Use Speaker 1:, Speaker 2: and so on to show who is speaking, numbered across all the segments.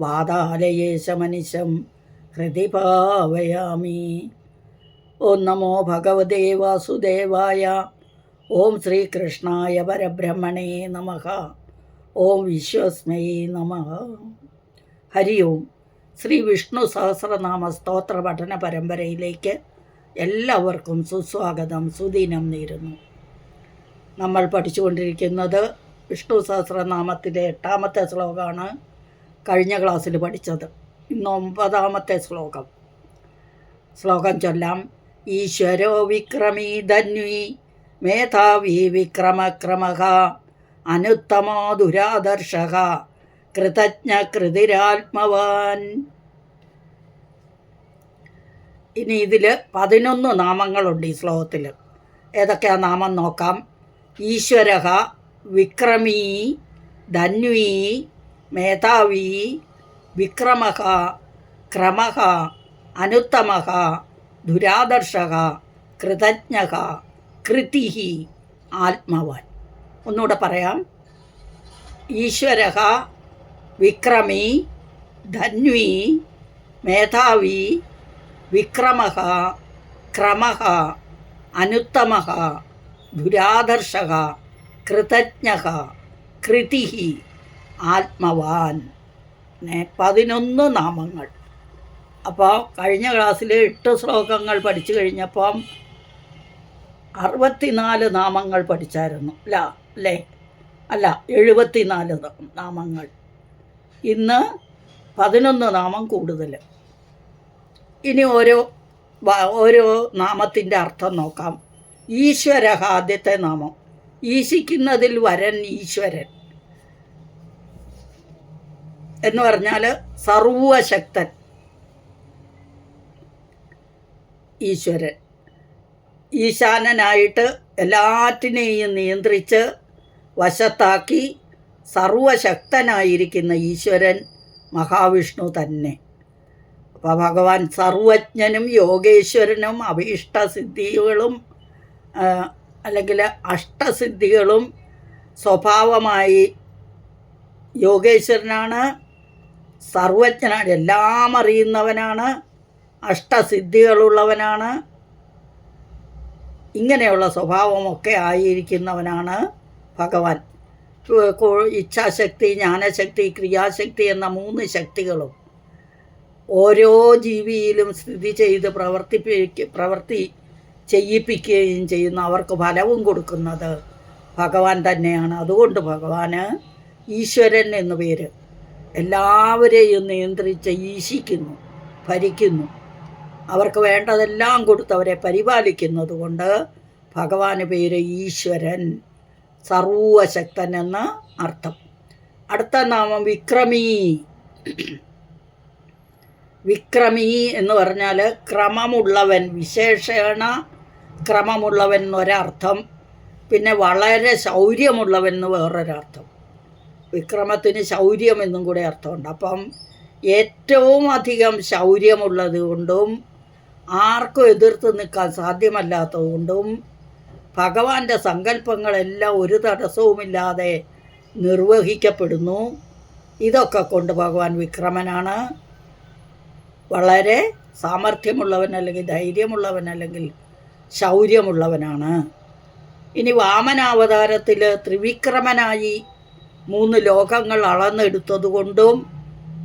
Speaker 1: വാതാലയേശമനിശം ഹൃദി പാവയാമി. ഓം നമോ ഭഗവതേ വാസുദേവായ ഓം ശ്രീകൃഷ്ണായ പരബ്രഹ്മണേ നമ ഓം വിശ്വസ്മയേ നമ. ഹരി ഓം. ശ്രീ വിഷ്ണു സഹസ്രനാമ സ്തോത്ര പഠന പരമ്പരയിലേക്ക് എല്ലാവർക്കും സുസ്വാഗതം സുദിനം നേരുന്നു. നമ്മൾ പഠിച്ചുകൊണ്ടിരിക്കുന്നത് വിഷ്ണു സഹസ്രനാമത്തിലെ എട്ടാമത്തെ ശ്ലോകമാണ്. കഴിഞ്ഞ ക്ലാസ്സിൽ പഠിച്ചത്. ഇന്ന് ഒമ്പതാമത്തെ ശ്ലോകം. ശ്ലോകം ചൊല്ലാം. ഈശ്വരോ വിക്രമീ ധന്വി മേധാവി വിക്രമക്രമ അനുത്തമോ ദുരാദർശക കൃതജ്ഞ കൃതിരാത്മവാൻ ഇനി ഇതിൽ പതിനൊന്ന് നാമങ്ങളുണ്ട് ഈ ശ്ലോകത്തിൽ ഏതൊക്കെയാ നാമം നോക്കാം? ഈശ്വര വിക്രമീ ധന്വി മേധാവി വിക്രമ ക്രമ അനുത്തമ ദുരാദർശക കൃതജ്ഞ കൃതി ആത്മവാൻ. ഒന്നുകൂടെ പറയാം. ഈശ്വര വിക്രമി ധന്വി മേധാവി വിക്രമ ക്രമ അനുത്തമ ദുരാദർശക കൃതജ്ഞ കൃതി ആത്മവാൻ. പതിനൊന്ന് നാമങ്ങൾ. അപ്പോൾ കഴിഞ്ഞ ക്ലാസ്സിൽ എട്ട് ശ്ലോകങ്ങൾ പഠിച്ചു കഴിഞ്ഞപ്പം അറുപത്തിനാല് നാമങ്ങൾ പഠിച്ചായിരുന്നു. അല്ല അല്ലേ അല്ല എഴുപത്തിനാല് നാമങ്ങൾ. ഇന്ന് പതിനൊന്ന് നാമം കൂടുതൽ. ഇനി ഓരോ ഓരോ നാമത്തിന്റെ അർത്ഥം നോക്കാം. ഈശ്വര ആദ്യത്തെ നാമം. ഈശിക്കുന്നതിൽ വരൻ ഈശ്വരൻ. എന്ന് പറഞ്ഞാൽ സർവശക്തൻ. ഈശ്വരൻ. ഈശാനനായിട്ട് എല്ലാറ്റിനെയും നിയന്ത്രിച്ച് വശത്താക്കി സർവശക്തനായിരിക്കുന്ന ഈശ്വരൻ മഹാവിഷ്ണു തന്നെ. അപ്പോൾ ഭഗവാൻ സർവജ്ഞനും യോഗേശ്വരനും അഭീഷ്ടസിദ്ധികളും അല്ലെങ്കിൽ അഷ്ടസിദ്ധികളും സ്വഭാവമായി യോഗേശ്വരനാണ്. സർവജ്ഞനാണ് എല്ലാം അറിയുന്നവനാണ് അഷ്ടസിദ്ധികളുള്ളവനാണ് ഇങ്ങനെയുള്ള സ്വഭാവമൊക്കെ ആയിരിക്കുന്നവനാണ് ഭഗവാൻ. ഇച്ഛാശക്തി ജ്ഞാനശക്തി ക്രിയാശക്തി എന്ന മൂന്ന് ശക്തികളും ഓരോ ജീവിയിലും സ്ഥിതി ചെയ്ത് പ്രവർത്തിപ്പിക്ക പ്രവർത്തി ചെയ്യിപ്പിക്കുകയും ചെയ്യുന്ന അവർക്ക് ഫലവും കൊടുക്കുന്നത് ഭഗവാൻ തന്നെയാണ്. അതുകൊണ്ട് ഭഗവാന് ഈശ്വരൻ എന്നു പേര്. എല്ലാവരെയും നിയന്ത്രിച്ച് ഈശിക്കുന്നു ഭരിക്കുന്നു. അവർക്ക് വേണ്ടതെല്ലാം കൊടുത്തവരെ പരിപാലിക്കുന്നത് കൊണ്ട് ഭഗവാന് പേര് ഈശ്വരൻ സർവശക്തൻ എന്ന അർത്ഥം. അടുത്ത നാമം വിക്രമീ. വിക്രമീ എന്ന് പറഞ്ഞാൽ ക്രമമുള്ളവൻ വിശേഷണ ക്രമമുള്ളവൻ എന്നൊരർത്ഥം. പിന്നെ വളരെ ശൗര്യമുള്ളവൻ എന്ന് വേറൊരർത്ഥം. വിക്രമത്തിന് ശൗര്യം എന്നും കൂടെ അർത്ഥമുണ്ട്. അപ്പം ഏറ്റവും അധികം ശൗര്യമുള്ളത് കൊണ്ടും ആർക്കും എതിർത്ത് നിൽക്കാൻ സാധ്യമല്ലാത്തത് കൊണ്ടും ഭഗവാന്റെ സങ്കല്പങ്ങളെല്ലാം ഒരു തടസ്സവുമില്ലാതെ നിർവഹിക്കപ്പെടുന്നു. ഇതൊക്കെ കൊണ്ട് ഭഗവാൻ വിക്രമനാണ്. വളരെ സാമർഥ്യമുള്ളവൻ അല്ലെങ്കിൽ ധൈര്യമുള്ളവൻ അല്ലെങ്കിൽ ശൗര്യമുള്ളവനാണ്. ഇനി വാമനാവതാരത്തിൽ ത്രിവിക്രമനായി മൂന്ന് ലോകങ്ങൾ അളന്നെടുത്തതുകൊണ്ടും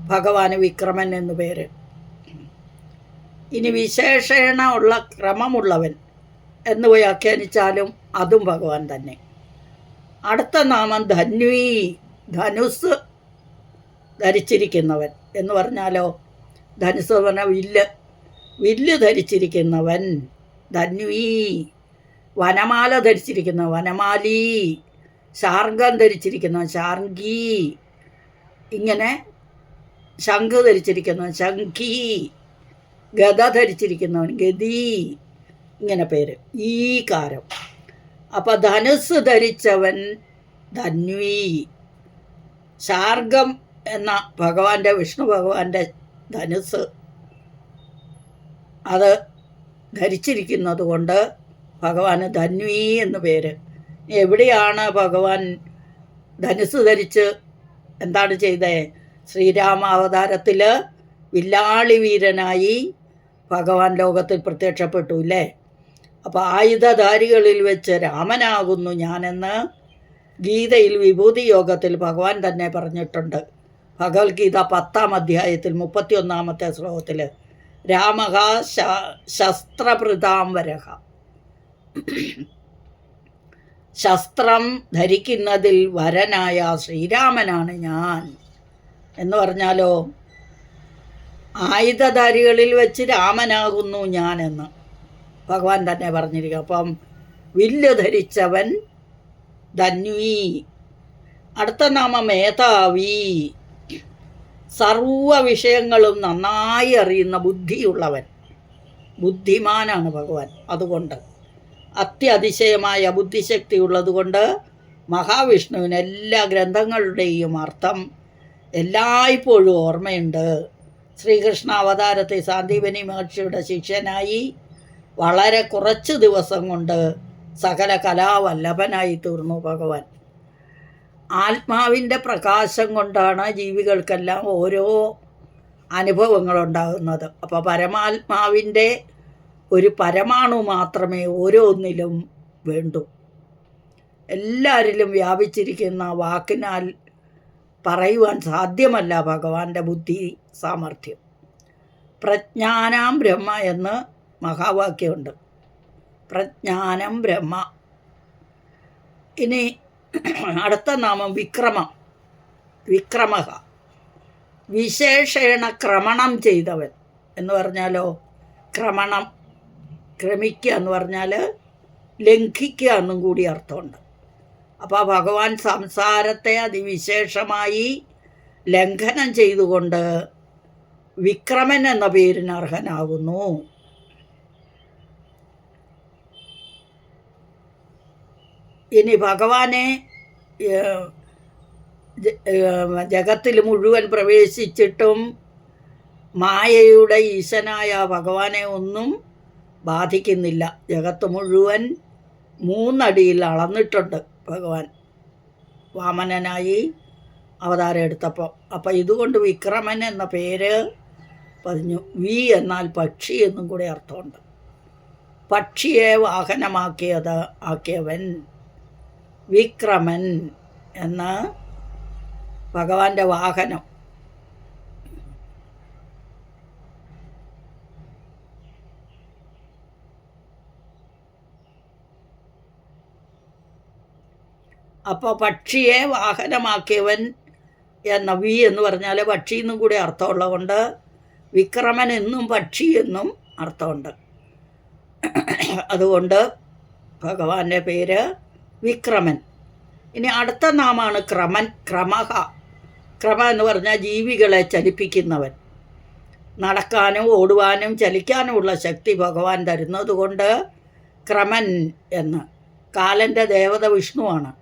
Speaker 1: ഭഗവാന് വിക്രമൻ എന്നു പേര്. ഇനി വിശേഷണ ഉള്ള ക്രമമുള്ളവൻ എന്ന് വ്യാഖ്യാനിച്ചാലും അതും ഭഗവാൻ തന്നെ. അടുത്ത നാമം ധന്വി ധനുസ് ധരിച്ചിരിക്കുന്നവൻ എന്ന് പറഞ്ഞാലോ? ധനുസ് പറഞ്ഞ വില്ല്. വില്ല് ധരിച്ചിരിക്കുന്നവൻ ധന്വി. വനമാല ധരിച്ചിരിക്കുന്ന വനമാലി. ശാർഗം ധരിച്ചിരിക്കുന്ന. ശാർഗി. ഇങ്ങനെ ശംഖ് ധരിച്ചിരിക്കുന്നവൻ ശംഖി. ഗത ധരിച്ചിരിക്കുന്നവൻ ഗതി ഇങ്ങനെ പേര്. ഈ കാരം അപ്പം ധനുസ് ധരിച്ചവൻ ധന്വി. ശാർഗം എന്ന ഭഗവാന്റെ വിഷ്ണു ഭഗവാന്റെ ധനുസ് അത് ധരിച്ചിരിക്കുന്നത് കൊണ്ട് ഭഗവാന് ധന്വി എന്ന് പേര്. എവിടെയാണ് ഭഗവാൻ ധനുസ് ധരിച്ച് എന്താണ് ചെയ്തത് ശ്രീരാമ അവതാരത്തിൽ വില്ലാളി വീരനായി ഭഗവാൻ ലോകത്തിൽ പ്രത്യക്ഷപ്പെട്ടു ഇല്ലേ അപ്പോൾ ആയുധധാരികളിൽ വെച്ച് രാമനാകുന്നു ഞാനെന്ന് ഗീതയിൽ വിഭൂതി യോഗത്തിൽ ഭഗവാൻ തന്നെ പറഞ്ഞിട്ടുണ്ട്. ഭഗവത്ഗീത പത്താം അധ്യായത്തിൽ മുപ്പത്തിയൊന്നാമത്തെ ശ്ലോകത്തിൽ രാമഹ ശ ശസ്ത്രഭൃതാംവരഹ. ശസ്ത്രം ധരിക്കുന്നതിൽ വരനായ ശ്രീരാമനാണ് ഞാൻ. എന്ന് പറഞ്ഞാലോ ആയുധധാരികളിൽ വെച്ച് രാമനാകുന്നു ഞാനെന്ന് ഭഗവാൻ തന്നെ പറഞ്ഞിരിക്കും. അപ്പം വില്ല് ധരിച്ചവൻ ധന്വി അടുത്ത നാമം മേധാവി. സർവ വിഷയങ്ങളും നന്നായി അറിയുന്ന ബുദ്ധിയുള്ളവൻ ബുദ്ധിമാനാണ് ഭഗവാൻ. അതുകൊണ്ട് അത്യതിശയമായ ബുദ്ധിശക്തി ഉള്ളതുകൊണ്ട് മഹാവിഷ്ണുവിന് എല്ലാ ഗ്രന്ഥങ്ങളുടെയും അർത്ഥം എല്ലായ്പ്പോഴും ഓർമ്മയുണ്ട്. ശ്രീകൃഷ്ണ അവതാരത്തെ സാന്ദീപനി മഹർഷിയുടെ ശിഷ്യനായി വളരെ കുറച്ച് ദിവസം കൊണ്ട് സകല കലാവല്ലഭനായി തീർന്നു ഭഗവാൻ. ആത്മാവിന്റെ പ്രകാശം കൊണ്ടാണ് ജീവികൾക്കെല്ലാം ഓരോ അനുഭവങ്ങളുണ്ടാകുന്നത്. അപ്പോൾ പരമാത്മാവിന്റെ ഒരു പരമാണു മാത്രമേ ഓരോന്നിലും വേണ്ടു. എല്ലാവരിലും വ്യാപിച്ചിരിക്കുന്ന വാക്കിനാൽ പറയുവാൻ സാധ്യമല്ല ഭഗവാന്റെ ബുദ്ധി സാമർഥ്യം. പ്രജ്ഞാനാം ബ്രഹ്മ എന്ന് മഹാവാക്യമുണ്ട്. പ്രജ്ഞാനം ബ്രഹ്മ. ഇനി അടുത്ത നാമം വിക്രമ. വിക്രമഹ വിശേഷേണ ക്രമണം ചെയ്തവൻ എന്ന് പറഞ്ഞാലോ? ക്രമണം. ക്രമിക്കുക എന്ന് പറഞ്ഞാൽ ലംഘിക്കുക എന്നും കൂടി അർത്ഥമുണ്ട്. അപ്പോൾ ഭഗവാൻ സംസാരത്തെ അതിവിശേഷമായി ലംഘനം ചെയ്തുകൊണ്ട് വിക്രമൻ എന്ന പേരിന് അർഹനാകുന്നു. ഇനി ഭഗവാനെ ജഗത്തിൽ മുഴുവൻ പ്രവേശിച്ചിട്ടും മായയുടെ ഈശനായ ഭഗവാനെ ഒന്നും ബാധിക്കുന്നില്ല. ജഗത്ത് മുഴുവൻ മൂന്നടിയിൽ അളന്നിട്ടുണ്ട് ഭഗവാൻ. വാമനനായി അവതാരം എടുത്തപ്പോൾ അപ്പം ഇതുകൊണ്ട് വിക്രമൻ എന്ന പേര് പറഞ്ഞു വി എന്നാൽ പക്ഷി എന്നും കൂടി അർത്ഥമുണ്ട്. പക്ഷിയെ വാഹനമാക്കിയത് ആക്കിയവൻ വിക്രമൻ എന്ന ഭഗവാന്റെ വാഹനം അപ്പോൾ പക്ഷിയെ വാഹനമാക്കിയവൻ എന്ന വി എന്ന് പറഞ്ഞാൽ പക്ഷി എന്നും കൂടി അർത്ഥമുള്ളതുകൊണ്ട് വിക്രമൻ എന്നും പക്ഷി എന്നും അർത്ഥമുണ്ട്. അതുകൊണ്ട് ഭഗവാന്റെ പേര് വിക്രമൻ. ഇനി അടുത്ത നാമാണ് ക്രമൻ ക്രമഹ. ക്രമ എന്ന് പറഞ്ഞാൽ ജീവികളെ ചലിപ്പിക്കുന്നവൻ. നടക്കാനും ഓടുവാനും ചലിക്കാനുമുള്ള ശക്തി ഭഗവാൻ തരുന്നത് കൊണ്ട് ക്രമൻ എന്ന്. കാലന്റെ ദേവത വിഷ്ണുവാണ്.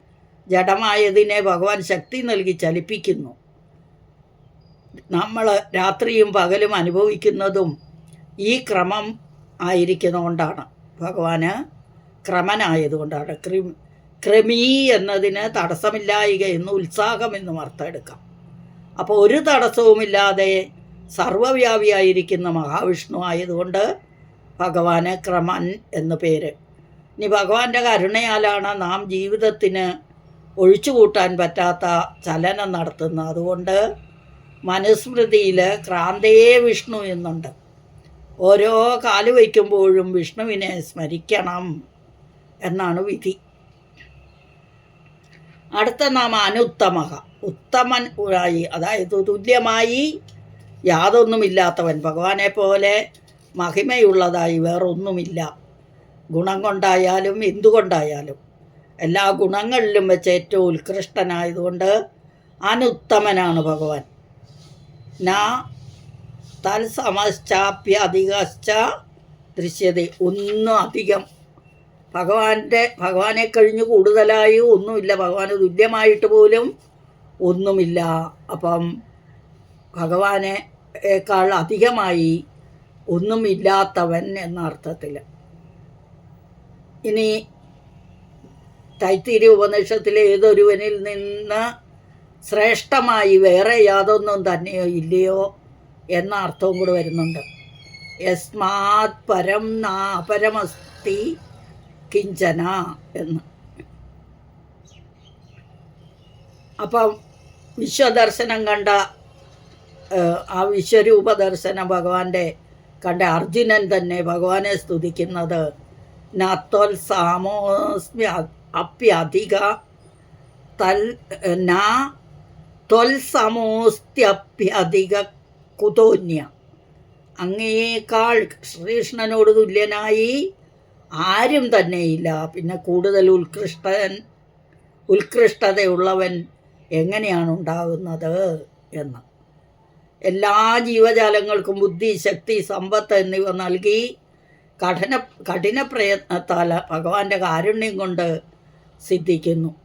Speaker 1: ജഡമായതിനെ ഭഗവാൻ ശക്തി നൽകി ചലിപ്പിക്കുന്നു. നമ്മൾ രാത്രിയും പകലും അനുഭവിക്കുന്നതും ഈ ക്രമം ആയിരിക്കുന്നതുകൊണ്ടാണ്. ഭഗവാന് ക്രമനായതുകൊണ്ടാണ്. ക്രി ക്രമീ എന്നതിന് തടസ്സമില്ലായിക എന്ന് ഉത്സാഹം എന്നും അർത്ഥം എടുക്കാം അപ്പോൾ ഒരു തടസ്സവുമില്ലാതെ സർവവ്യാപിയായിരിക്കുന്ന മഹാവിഷ്ണു ആയതുകൊണ്ട് ഭഗവാന് ക്രമൻ എന്ന് പേര്. ഇനി ഭഗവാന്റെ കരുണയാലാണ് നാം ജീവിതത്തിന് ഒഴിച്ചുകൂട്ടാൻ പറ്റാത്ത ചലനം നടത്തുന്നു. അതുകൊണ്ട് മനുസ്മൃതിയിൽ ക്രാന്തേ വിഷ്ണു എന്നുണ്ട്. ഓരോ കാൽ വയ്ക്കുമ്പോഴും വിഷ്ണുവിനെ സ്മരിക്കണം എന്നാണ് വിധി. അടുത്ത നാം അനുത്തമക. ഉത്തമൻ ആയി അതായത് തുല്യമായി യാതൊന്നുമില്ലാത്തവൻ. ഭഗവാനെ പോലെ മഹിമയുള്ളതായി വേറൊന്നുമില്ല. ഗുണം കൊണ്ടായാലും എന്തുകൊണ്ടായാലും. എല്ലാ ഗുണങ്ങളിലും വെച്ച് ഏറ്റവും ഉത്കൃഷ്ടനായതുകൊണ്ട് അനുത്തമനാണ് ഭഗവാൻ. ന തൽസമശ്ചാപ്യധികശ്ച ദൃശ്യത. ഒന്നും അധികം. ഭഗവാന്റെ ഭഗവാനെ കഴിഞ്ഞ് കൂടുതലായി ഒന്നുമില്ല. ഭഗവാന് തുല്യമായിട്ട് പോലും ഒന്നുമില്ല. അപ്പം ഭഗവാനെ േക്കാൾ അധികമായി ഒന്നുമില്ലാത്തവൻ എന്ന അർത്ഥത്തിൽ ഇനി തൈത്തിരി ഉപനിഷത്തിലെ ഏതൊരുവനിൽ നിന്ന് ശ്രേഷ്ഠമായി വേറെ യാതൊന്നും തന്നെയോ ഇല്ലയോ എന്ന അർത്ഥവും കൂടെ വരുന്നുണ്ട്. യസ്മാത് പരം നാപരമസ്തി കിഞ്ചന എന്ന്. അപ്പം വിശ്വദർശനം കണ്ട ആ വിശ്വരൂപ ദർശനം ഭഗവാന്റെ കണ്ട അർജുനൻ തന്നെ ഭഗവാനെ സ്തുതിക്കുന്നത് നത്തോൽ സാമോസ്മ്യ അപ്യധിക തൽ ന ത്വൽ സമോസ്ത്യപ്യധിക കുതോന്യ അങ്ങേക്കാൾ ശ്രീകൃഷ്ണനോട് തുല്യനായി ആരും തന്നെയില്ല. പിന്നെ കൂടുതൽ ഉത്കൃഷ്ടൻ ഉത്കൃഷ്ടതയുള്ളവൻ എങ്ങനെയാണ് ഉണ്ടാകുന്നത് എന്ന്. എല്ലാ ജീവജാലങ്ങൾക്കും ബുദ്ധി ശക്തി സമ്പത്ത് എന്നിവ നൽകി കഠിന കഠിന പ്രയത്നത്താൽ ഭഗവാന്റെ കാരുണ്യം കൊണ്ട് സിദ്ധിക്കുന്നു.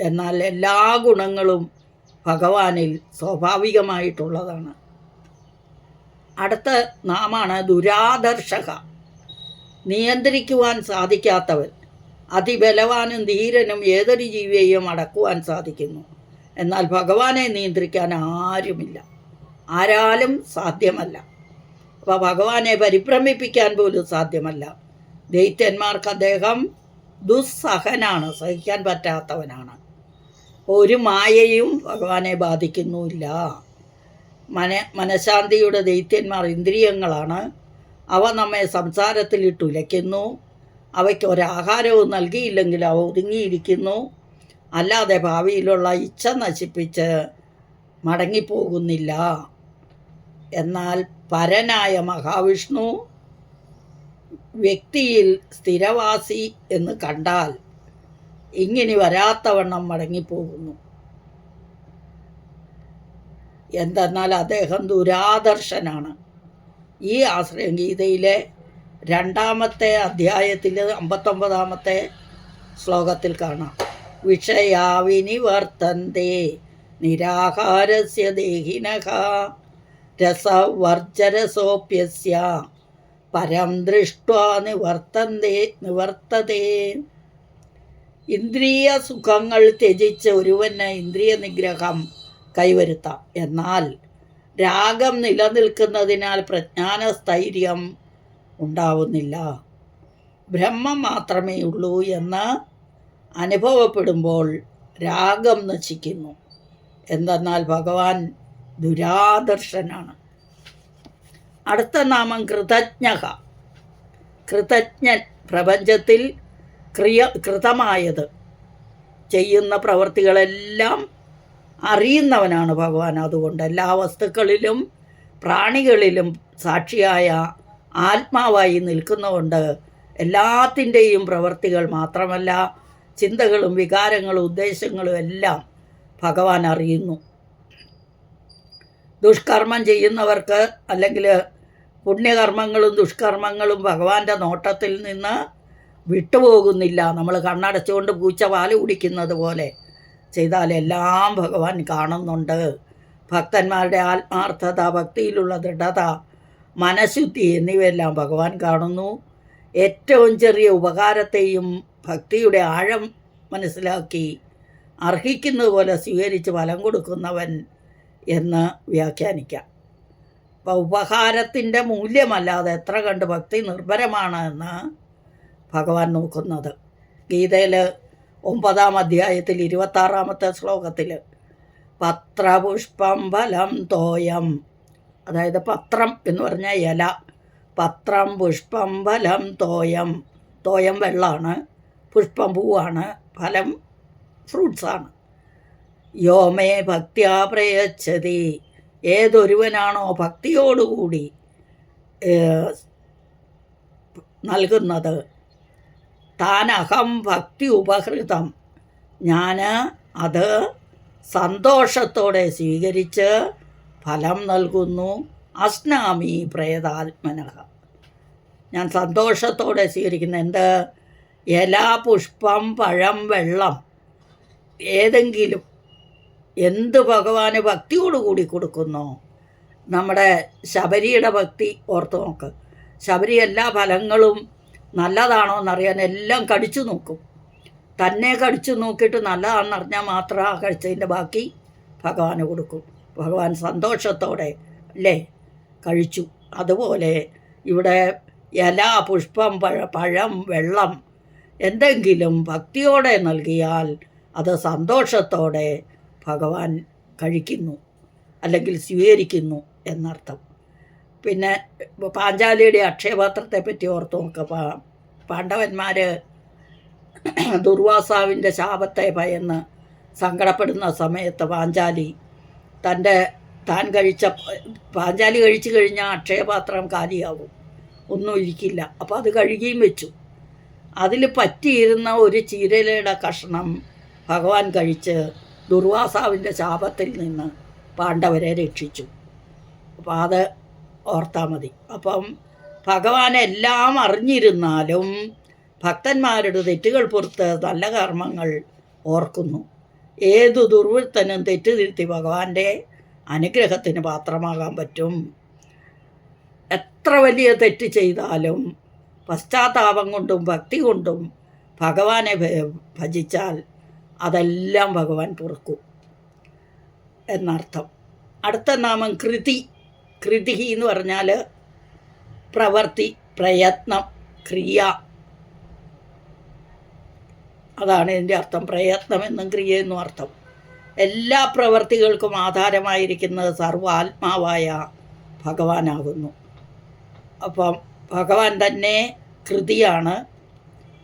Speaker 1: എന്നാൽ എല്ലാ ഗുണങ്ങളും ഭഗവാനിൽ സ്വാഭാവികമായിട്ടുള്ളതാണ്. അടുത്ത നാമാണ് ദുരാദർശക. നിയന്ത്രിക്കുവാൻ സാധിക്കാത്തവൻ അതിബലവാനും ധീരനും ഏതൊരു ജീവിയെയും അടക്കുവാൻ സാധിക്കുന്നു. എന്നാൽ ഭഗവാനെ നിയന്ത്രിക്കാൻ ആരുമില്ല. ആരാലും സാധ്യമല്ല. അപ്പോൾ ഭഗവാനെ പരിഭ്രമിപ്പിക്കാൻ പോലും സാധ്യമല്ല. ദൈത്യന്മാർക്ക് അദ്ദേഹം ദുസ്സഹനാണ് സഹിക്കാൻ പറ്റാത്തവനാണ്. ഒരു മായയും ഭഗവാനെ ബാധിക്കുന്നുമില്ല. മന മനഃശാന്തിയുടെ ദൈത്യന്മാർ ഇന്ദ്രിയങ്ങളാണ്. അവ നമ്മെ സംസാരത്തിലിട്ട് ഉലയ്ക്കുന്നു. അവയ്ക്ക് ഒരാഹാരവും നൽകിയില്ലെങ്കിൽ അവ ഒതുങ്ങിയിരിക്കുന്നു. അല്ലാതെ ഭാവിയിലുള്ള ഇച്ഛ നശിപ്പിച്ച് മടങ്ങിപ്പോകുന്നില്ല. എന്നാൽ പരനായ മഹാവിഷ്ണു വ്യക്തിയിൽ സ്ഥിരവാസി എന്ന് കണ്ടാൽ ഇങ്ങനെ വരാത്തവണ്ണം മടങ്ങിപ്പോകുന്നു. എന്തെന്നാൽ അദ്ദേഹം ദുരാദർശനാണ്. ഈ ആശ്രയം ഗീതയിലെ രണ്ടാമത്തെ അധ്യായത്തിൽ അമ്പത്തൊമ്പതാമത്തെ ശ്ലോകത്തിൽ കാണാം. വിഷയാവിനി വർത്തന്തേ നിരാഹാരസ്യ ദേഹിനഃ രസവർജരസോപ്യസ്യ പരം ദൃഷ്ട്വാ നിവർത്തന്തേ നിവർത്തതേ. ഇന്ദ്രിയ സുഖങ്ങൾ ത്യജിച്ച് ഒരുവന് ഇന്ദ്രിയ നിഗ്രഹം കൈവരുത്താം. എന്നാൽ രാഗം നിലനിൽക്കുന്നതിനാൽ പ്രജ്ഞാന സ്ഥൈര്യം ഉണ്ടാവുന്നില്ല. ബ്രഹ്മം മാത്രമേ ഉള്ളൂ എന്ന് അനുഭവപ്പെടുമ്പോൾ രാഗം നശിക്കുന്നു. എന്തെന്നാൽ ഭഗവാൻ ദുരാദർശനാണ്. അടുത്ത നാമം കൃതജ്ഞ കൃതജ്ഞൻ പ്രപഞ്ചത്തിൽ ക്രിയ കൃതമായത്. ചെയ്യുന്ന പ്രവൃത്തികളെല്ലാം അറിയുന്നവനാണ് ഭഗവാൻ. അതുകൊണ്ട് എല്ലാ വസ്തുക്കളിലും പ്രാണികളിലും സാക്ഷിയായ ആത്മാവായി നിൽക്കുന്നതുകൊണ്ട് എല്ലാത്തിന്റെയും പ്രവൃത്തികൾ മാത്രമല്ല ചിന്തകളും വികാരങ്ങളും ഉദ്ദേശങ്ങളും എല്ലാം ഭഗവാൻ അറിയുന്നു. ദുഷ്കർമ്മം ചെയ്യുന്നവർക്ക് അല്ലെങ്കിൽ പുണ്യകർമ്മങ്ങളും ദുഷ്കർമ്മങ്ങളും ഭഗവാന്റെ നോട്ടത്തിൽ നിന്ന് വിട്ടുപോകുന്നില്ല. നമ്മൾ കണ്ണടച്ചുകൊണ്ട് പൂച്ച പാൽ കുടിക്കുന്നത് പോലെ ചെയ്താൽ എല്ലാം ഭഗവാൻ കാണുന്നുണ്ട്. ഭക്തന്മാരുടെ ആത്മാർത്ഥത ഭക്തിയിലുള്ള ദൃഢത മനഃശുദ്ധി എന്നിവയെല്ലാം ഭഗവാൻ കാണുന്നു. ഏറ്റവും ചെറിയ ഉപകാരത്തെയും ഭക്തിയുടെ ആഴം മനസ്സിലാക്കി അർഹിക്കുന്നത് പോലെ സ്വീകരിച്ച് ഫലം കൊടുക്കുന്നവൻ എന്ന് വ്യാഖ്യാനിക്കാം. ഉപഹാരത്തിന്റെ മൂല്യമല്ലാതെ എത്ര കണ്ട് ഭക്തി നിർഭരമാണ് എന്ന് ഭഗവാൻ നോക്കുന്നത്. ഗീതയിൽ ഒമ്പതാം അധ്യായത്തിൽ ഇരുപത്താറാമത്തെ ശ്ലോകത്തിൽ പത്രപുഷ്പം ഫലം തോയം. അതായത് പത്രം എന്ന് പറഞ്ഞാൽ ഇല. പത്രം പുഷ്പം ഫലം തോയം. തോയം വെള്ളമാണ് പുഷ്പം പൂവാണ് ഫലം ഫ്രൂട്ട്സാണ്. യോമേ ഭക്തിയാ പ്രയച്ഛതി. ഏതൊരുവനാണോ ഭക്തിയോടുകൂടി നൽകുന്നത്. താനഹം ഭക്തി ഉപഹൃതം. ഞാൻ അത് സന്തോഷത്തോടെ സ്വീകരിച്ച് ഫലം നൽകുന്നു. അസ്നാമി പ്രേതാത്മനഹ. ഞാൻ സന്തോഷത്തോടെ സ്വീകരിക്കുന്ന എന്ത്? ഇല പുഷ്പം പഴം വെള്ളം ഏതെങ്കിലും എന്ത് ഭഗവാന് ഭക്തിയോടുകൂടി കൊടുക്കുന്നു? നമ്മുടെ ശബരിയുടെ ഭക്തി ഓർത്തു നോക്ക്. ശബരി എല്ലാ ഫലങ്ങളും നല്ലതാണോ എന്നറിയാൻ എല്ലാം കടിച്ചു നോക്കും. തന്നെ കടിച്ചു നോക്കിയിട്ട് നല്ലതാണെന്ന് അറിഞ്ഞാൽ മാത്രം ആ കഴിച്ചതിന്റെ ബാക്കി ഭഗവാന് കൊടുക്കും. ഭഗവാൻ സന്തോഷത്തോടെ അല്ലേ? കഴിച്ചു. അതുപോലെ ഇവിടെ ഇല പുഷ്പം പഴ പഴം വെള്ളം എന്തെങ്കിലും ഭക്തിയോടെ നൽകിയാൽ അത് സന്തോഷത്തോടെ ഭഗവാൻ കഴിക്കുന്നു അല്ലെങ്കിൽ സ്വീകരിക്കുന്നു എന്നർത്ഥം. പിന്നെ പാഞ്ചാലിയുടെ അക്ഷയപാത്രത്തെ പറ്റി ഓർത്ത് നോക്കുക പാണ്ഡവന്മാർ ദുർവാസാവിന്റെ ശാപത്തെ ഭയന്ന് സങ്കടപ്പെടുന്ന സമയത്ത് പാഞ്ചാലി തന്റെ താൻ കഴിച്ച പാഞ്ചാലി കഴിച്ചു കഴിഞ്ഞാൽ അക്ഷയപാത്രം കാലിയാവും. ഒന്നും ഇരിക്കില്ല. അപ്പോൾ അത് കഴുകിയും വെച്ചു. അതിൽ പറ്റിയിരുന്ന ഒരു ചീരലയുടെ കഷ്ണം ഭഗവാൻ കഴിച്ച് ദുർവാസാവിന്റെ ശാപത്തിൽ നിന്ന് പാണ്ഡവരെ രക്ഷിച്ചു. അപ്പോൾ അത് ഓർത്താൽ മതി. അപ്പം ഭഗവാൻ എല്ലാം അറിഞ്ഞിരുന്നാലും ഭക്തന്മാരുടെ തെറ്റുകൾ പുറത്ത് നല്ല കർമ്മങ്ങൾ ഓർക്കുന്നു. ഏതു ദുർവൃത്തനും തെറ്റ് തിരുത്തി ഭഗവാന്റെ അനുഗ്രഹത്തിന് പാത്രമാകാൻ പറ്റും. എത്ര വലിയ തെറ്റ് ചെയ്താലും പശ്ചാത്താപം കൊണ്ടും ഭക്തി കൊണ്ടും ഭഗവാനെ ഭജിച്ചാൽ അതെല്ലാം ഭഗവാൻ പൊറുക്കും എന്നർത്ഥം. അടുത്ത നാമം കൃതി. കൃതി എന്ന് പറഞ്ഞാൽ പ്രവർത്തി പ്രയത്നം ക്രിയ. അതാണ് ഇതിന്റെ അർത്ഥം. പ്രയത്നം എന്നും ക്രിയ എന്നും അർത്ഥം. എല്ലാ പ്രവൃത്തികൾക്കും ആധാരമായിരിക്കുന്നത് സർവാത്മാവായ ഭഗവാനാകുന്നു. അപ്പം ഭഗവാൻ തന്നെ കൃതിയാണ്.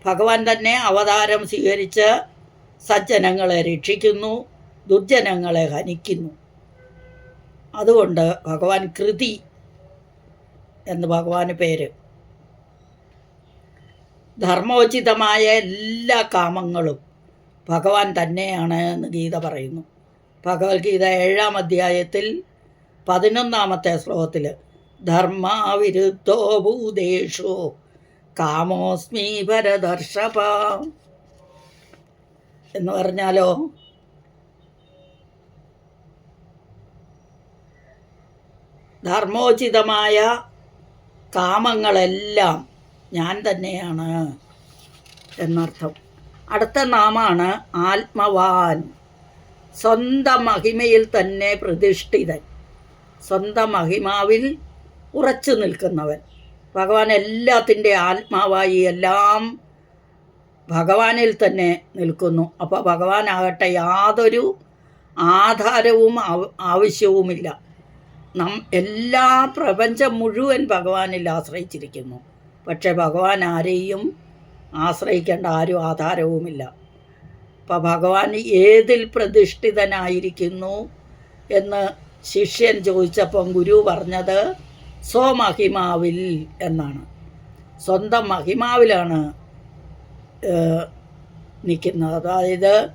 Speaker 1: ഭഗവാൻ തന്നെ അവതാരം സ്വീകരിച്ച് സജ്ജനങ്ങളെ രക്ഷിക്കുന്നു ദുർജനങ്ങളെ ഹനിക്കുന്നു. അതുകൊണ്ട് ഭഗവാൻ കൃതി എന്ന് ഭഗവാന് പേര്. ധർമ്മോചിതമായ എല്ലാ കാമങ്ങളും ഭഗവാൻ തന്നെയാണ് എന്ന് ഗീത പറയുന്നു. ഭഗവത്ഗീത ഏഴാം അധ്യായത്തിൽ പതിനൊന്നാമത്തെ ശ്ലോകത്തിൽ ധർമാവിരുദ്ധോ ഭൂതേഷോ കാമോസ്മി ഭരദർഷഭ. എന്ന് പറഞ്ഞാലോ? ധർമ്മോചിതമായ കാമങ്ങളെല്ലാം ഞാൻ തന്നെയാണ് എന്നർത്ഥം. അടുത്ത നാമാണ് ആത്മവാൻ. സ്വന്തം മഹിമയിൽ തന്നെ പ്രതിഷ്ഠിതൻ. സ്വന്തം മഹിമാവിൽ ഉറച്ചു നിൽക്കുന്നവൻ. ഭഗവാൻ എല്ലാത്തിന്റെ ആത്മാവായി എല്ലാം ഭഗവാനിൽ തന്നെ നിൽക്കുന്നു. അപ്പോൾ ഭഗവാനാകട്ടെ യാതൊരു ആധാരവും ആവശ്യവുമില്ല. നം എല്ലാ പ്രപഞ്ചം മുഴുവൻ ഭഗവാനിൽ ആശ്രയിച്ചിരിക്കുന്നു. പക്ഷെ ഭഗവാൻ ആരെയും ആശ്രയിക്കേണ്ട ആരും ആധാരവുമില്ല. അപ്പോൾ ഭഗവാൻ ഏതിൽ പ്രതിഷ്ഠിതനായിരിക്കുന്നു എന്ന് ശിഷ്യൻ ചോദിച്ചപ്പം ഗുരു പറഞ്ഞത് സ്വമഹിമാവിൽ എന്നാണ്. സ്വന്തം മഹിമാവിലാണ് നിൽക്കുന്നത്. അതായത്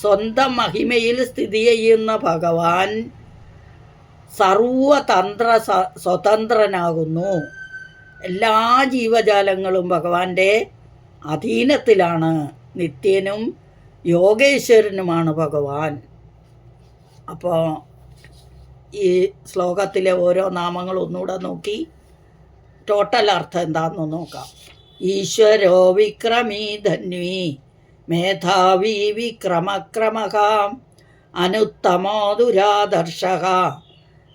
Speaker 1: സ്വന്തം മഹിമയിൽ സ്ഥിതി ചെയ്യുന്ന ഭഗവാൻ സർവതന്ത്ര സ്വതന്ത്രനാകുന്നു. എല്ലാ ജീവജാലങ്ങളും ഭഗവാന്റെ അധീനത്തിലാണ്. നിത്യനും യോഗേശ്വരനുമാണ് ഭഗവാൻ. അപ്പോൾ ഈ ശ്ലോകത്തിലെ ഓരോ നാമങ്ങൾ ഒന്നുകൂടെ നോക്കി. ടോട്ടൽ അർത്ഥം എന്താണെന്ന് നോക്കാം. ഈശ്വരോ വിക്രമീ ധന്വി. മേധാവി വിക്രമക്രമകാം. അനുത്തമോ ദുരാദർശക.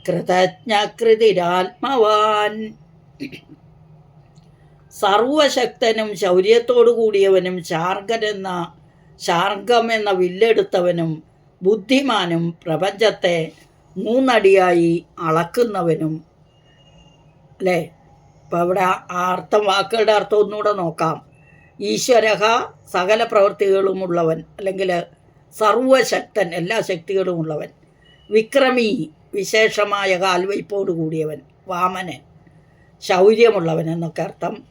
Speaker 1: കൃതജ്ഞകൃതിരാത്മവാൻ. സർവശക്തനും ശൗര്യത്തോടു കൂടിയവനും ശാർഗനെന്ന ശാർഗം എന്ന വില്ലെടുത്തവനും ബുദ്ധിമാനും പ്രപഞ്ചത്തെ മൂന്നടിയായി അളക്കുന്നവനും. അല്ലേ അപ്പോൾ അവിടെ ആ അർത്ഥം വാക്കുകളുടെ അർത്ഥം ഒന്നുകൂടെ നോക്കാം. ഈശ്വരഹ സകല പ്രവൃത്തികളുമുള്ളവൻ അല്ലെങ്കിൽ സർവശക്തൻ എല്ലാ ശക്തികളുമുള്ളവൻ. വിക്രമി വിശേഷമായ കാൽവയ്പോട് കൂടിയവൻ വാമനൻ. ശൗര്യമുള്ളവൻ എന്നൊക്കെ അർത്ഥം.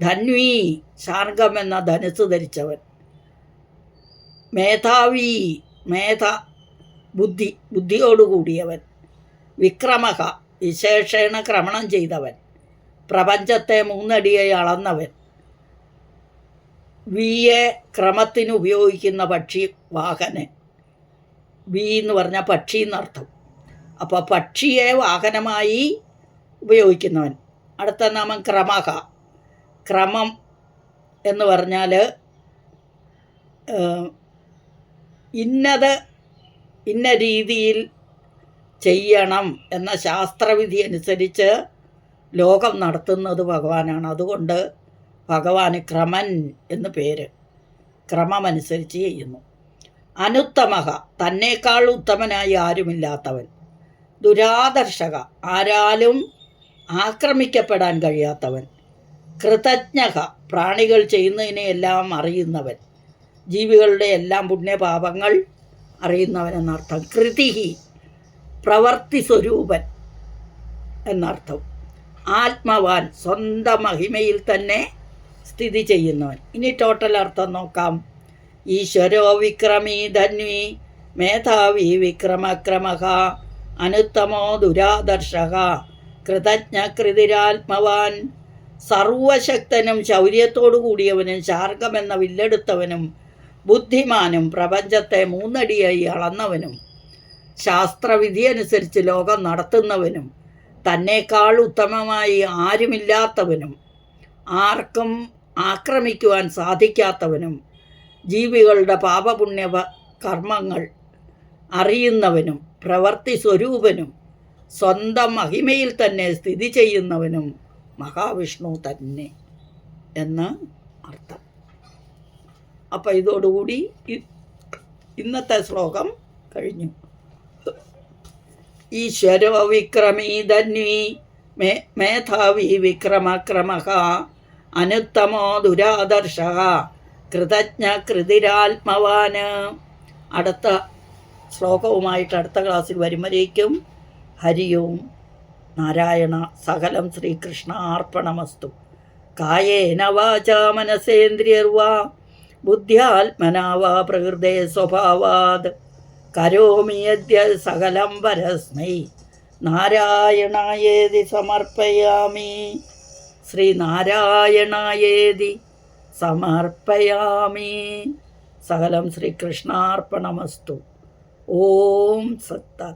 Speaker 1: ധന്വി ശാർഗം എന്ന ധനുസ് ധരിച്ചവൻ. മേധാവി മേധ ബുദ്ധി ബുദ്ധിയോടുകൂടിയവൻ വിക്രമക വിശേഷേണ ക്രമണം ചെയ്തവൻ. പ്രപഞ്ചത്തെ മൂന്നടിയായി അളന്നവൻ. വിയെ ക്രമത്തിന് ഉപയോഗിക്കുന്ന പക്ഷി വാഹനൻ. വി എന്ന് പറഞ്ഞാൽ പക്ഷി എന്നർത്ഥം. അപ്പോൾ പക്ഷിയെ വാഹനമായി ഉപയോഗിക്കുന്നവൻ. അടുത്ത നാമം ക്രമക ക്രമം എന്ന് പറഞ്ഞാൽ ഇന്നത് ഇന്ന രീതിയിൽ ചെയ്യണം എന്ന ശാസ്ത്രവിധി അനുസരിച്ച് ലോകം നടത്തുന്നത് ഭഗവാനാണ്. അതുകൊണ്ട് ഭഗവാന് ക്രമൻ എന്ന് പേര്. ക്രമമനുസരിച്ച് ചെയ്യുന്നു. അനുത്തമഹ തന്നേക്കാൾ ഉത്തമനായി ആരുമില്ലാത്തവൻ. ദുരാദർശക ആരാലും ആക്രമിക്കപ്പെടാൻ കഴിയാത്തവൻ. കൃതജ്ഞക പ്രാണികൾ ചെയ്യുന്നതിനെയെല്ലാം അറിയുന്നവൻ. ജീവികളുടെ എല്ലാം പുണ്യപാപങ്ങൾ അറിയുന്നവൻ എന്നർത്ഥം. കൃതിഹി പ്രവർത്തി സ്വരൂപൻ എന്നർത്ഥം. ആത്മവാൻ സ്വന്തം മഹിമയിൽ തന്നെ സ്ഥിതി ചെയ്യുന്നവൻ. ഇനി ടോട്ടൽ അർത്ഥം നോക്കാം. ഈശ്വരോ വിക്രമി ധന്വി മേധാവി വിക്രമക്രമഃ അനുത്തമോ ദുരാദർശക കൃതജ്ഞ കൃതിരാത്മവാൻ സർവശക്തനും ശൗര്യത്തോടു കൂടിയവനും ശാർഗമെന്ന വില്ലെടുത്തവനും ബുദ്ധിമാനും പ്രപഞ്ചത്തെ മൂന്നടിയായി അളന്നവനും ശാസ്ത്രവിധി അനുസരിച്ച് ലോകം നടത്തുന്നവനും തന്നേക്കാൾ ഉത്തമമായി ആരുമില്ലാത്തവനും ആർക്കും ആക്രമിക്കുവാൻ സാധിക്കാത്തവനും ജീവികളുടെ പാപപുണ്യ കർമ്മങ്ങൾ അറിയുന്നവനും പ്രവൃത്തി സ്വരൂപനും സ്വന്തം മഹിമയിൽ തന്നെ സ്ഥിതി ചെയ്യുന്നവനും മഹാവിഷ്ണു തന്നെ എന്ന് അർത്ഥം. അപ്പം ഇതോടുകൂടി ഇന്നത്തെ ശ്ലോകം കഴിഞ്ഞു. ഈശ്വരോ വിക്രമീ ധന്വി മേ മേധാവി വിക്രമക്രമഹ അനുത്തമോ ദുരാദർശ കൃതജ്ഞ കൃതിരാത്മവാന് അടുത്ത ശ്ലോകവുമായിട്ട് അടുത്ത ക്ലാസ്സിൽ വരുമ്പോഴേക്കും ഹരിയും നാരായണ സകലം ശ്രീകൃഷ്ണ അർപ്പണമസ്തു കായേന വാച മനസേന്ദ്രിയർവാ ബുദ്ധ്യാത്മനാവാ പ്രകൃതേ സ്വഭാവാത്. കരോമി യദ്യ സകലം പരസ്മൈ നാരായണായേതി സമർപ്പയാമി. ശ്രീനാരായണായേതി സമർപ്പയാമി. സകലം ശ്രീകൃഷ്ണാർപ്പണമസ്തു. ഓം സത്ത